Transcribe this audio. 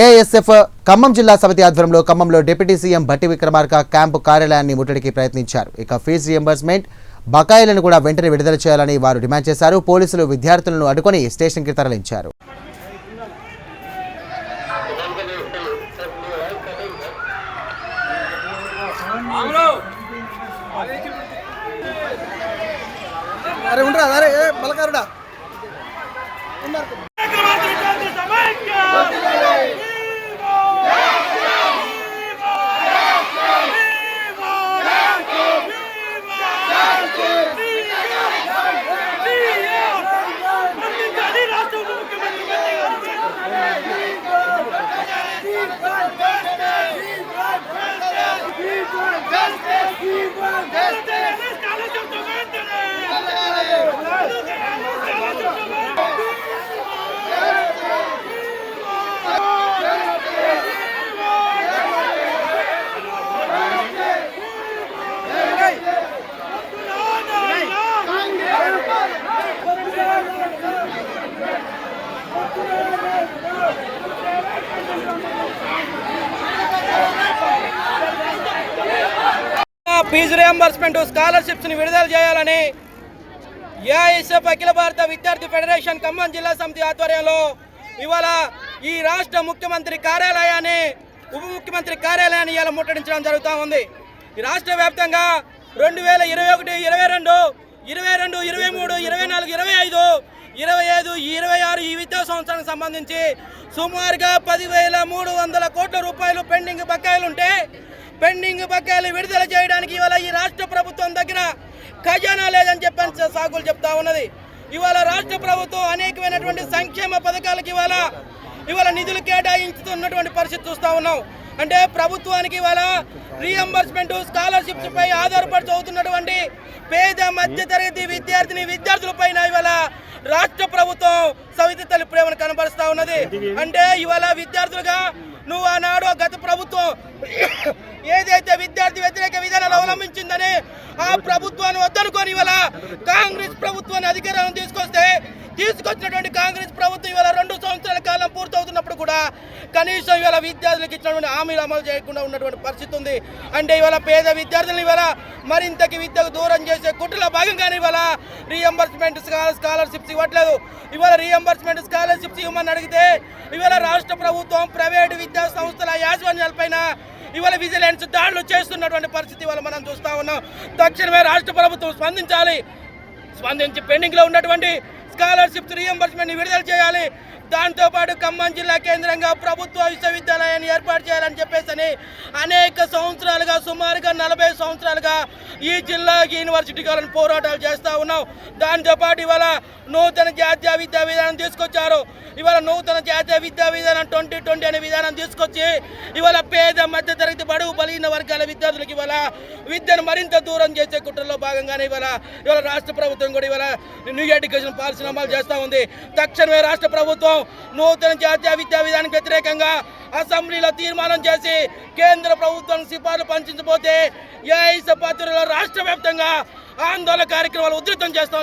ASF Khammam జిల్లా సమితి ఆధ్వర్యంలో ఖమ్మంలో deputy CM Bhatti Vikramarka camp కార్యాలయాన్ని ముట్టడికి ప్రయత్నించారు. ఇక ఫీజు రియంబర్స్మెంట్ బకాయిలను కూడా వెంటనే విడుదల చేయాలని వారు డిమాండ్ చేశారు. పోలీసులు విద్యార్థులను అడ్డుకొని స్టేషన్కి తరలించారు. అరే ఉండరా అరే బలకారుడా Go! ఫీజు రియంబర్స్మెంట్ స్కాలర్షిప్స్ని విడుదల చేయాలని ఏఐఎస్ఎఫ్ అఖిల భారత విద్యార్థి ఫెడరేషన్ ఖమ్మం జిల్లా సమితి ఆధ్వర్యంలో ఇవాళ ఈ రాష్ట్ర ముఖ్యమంత్రి కార్యాలయాన్ని ఉప ముఖ్యమంత్రి కార్యాలయాన్ని ఇలా ముట్టడించడం జరుగుతూ ఉంది. రాష్ట్ర వ్యాప్తంగా రెండు వేల ఇరవై ఒకటి ఇరవై రెండు ఇరవై రెండు ఇరవై మూడు ఇరవై నాలుగు ఇరవై ఐదు ఇరవై ఐదు ఇరవై ఆరు ఈ విద్యా సంవత్సరానికి సంబంధించి సుమారుగా పదివేల మూడు వందల కోట్ల రూపాయలు పెండింగ్ బకాయిలుంటే పెండింగ్ బకాయిలు విడుదల చేయడానికి ఇవాళ ఈ రాష్ట్ర ప్రభుత్వం దగ్గర ఖజానా లేదని చెప్పని సాగులు చెప్తా ఉన్నది. ఇవాళ రాష్ట్ర ప్రభుత్వం అనేకమైనటువంటి సంక్షేమ పథకాలకు ఇవాళ ఇవాళ నిధులు కేటాయించుతున్నటువంటి పరిస్థితి చూస్తా ఉన్నాం. అంటే ప్రభుత్వానికి ఇవాళ రీఎంబర్స్మెంట్ స్కాలర్షిప్స్ పై ఆధారపడి చదువుతున్నటువంటి పేద మధ్యతరగతి విద్యార్థిని విద్యార్థుల పైన ఇవాళ రాష్ట్ర ప్రభుత్వం సవితి తల్లి ప్రేమను కనబరుస్తా ఉన్నది. అంటే ఇవాళ విద్యార్థులుగా నువ్వు ఆనాడు గత ప్రభుత్వం ఏదైతే విద్యార్థి వ్యతిరేక విధానాలు అవలంబించిందని ఆ ప్రభుత్వాన్ని వద్దనుకొని ఇవాళ కాంగ్రెస్ ప్రభుత్వాన్ని అధికారం తీసుకొస్తే తీసుకొచ్చినటువంటి కాంగ్రెస్ ప్రభుత్వం ఇవాళ రెండు సంవత్సరాల కాలం పూర్తవుతున్నప్పుడు కూడా కనీసం ఇవాళ విద్యార్థులకు ఇచ్చినటువంటి హామీలు అమలు చేయకుండా ఉన్నటువంటి పరిస్థితి ఉంది. అంటే ఇవాళ పేద విద్యార్థులను ఇవాళ మరింతకి విద్యకు దూరం చేసే కుట్రలో భాగంగానే ఇవాళ రీఎంబర్స్మెంట్ స్కాలర్షిప్స్ ఇవ్వట్లేదు. ఇవాళ రీఎంబర్స్మెంట్ స్కాలర్షిప్స్ ఇవ్వమని అడిగితే ఇవాళ రాష్ట్ర ప్రభుత్వం ప్రైవేటు విద్యా సంస్థల యాజమాన్యాలపైన ఇవాళ విజిలెన్స్ దాడులు చేస్తున్నటువంటి పరిస్థితి ఇవాళ మనం చూస్తా ఉన్నాం. తక్షణమే రాష్ట్ర ప్రభుత్వం స్పందించాలి. స్పందించి పెండింగ్లో ఉన్నటువంటి స్కాలర్షిప్ రీఎంబర్స్మెంట్ విడుదల చేయాలి. దాంతోపాటు ఖమ్మం జిల్లా కేంద్రంగా ప్రభుత్వ విశ్వవిద్యాలయాన్ని ఏర్పాటు చేయాలని చెప్పేసి అనేక సంవత్సరాలుగా సుమారుగా నలభై సంవత్సరాలుగా ఈ జిల్లా యూనివర్సిటీ కావాలని పోరాటాలు చేస్తూ ఉన్నాం దాంతోపాటు ఇవాళ నూతన జాతీయ విద్యా విధానం తీసుకొచ్చారు. ఇవాళ నూతన జాతీయ విద్యా విధానం ట్వంటీ ట్వంటీ అనే విధానం తీసుకొచ్చి ఇవాళ పేద మధ్య తరగతి బడుగు బలిగిన వర్గాల విద్యార్థులకు ఇవాళ విద్యను మరింత దూరం చేసే కుట్రలో భాగంగానే ఇవాళ ఇవాళ రాష్ట్ర ప్రభుత్వం కూడా ఇవాళ న్యూ ఎడ్యుకేషన్ పాలసీ అమలు చేస్తూ ఉంది. తక్షణమే రాష్ట్ర ప్రభుత్వం నూతన జాతీయ విద్యా విధానానికి వ్యతిరేకంగా అసెంబ్లీలో తీర్మానం చేసి కేంద్ర ప్రభుత్వం సిఫార్లు పంచకపోతే ఏఐ పాత్రలో రాష్ట్ర వ్యాప్తంగా ఆందోళన కార్యక్రమాలు ఉధృతం చేస్తాం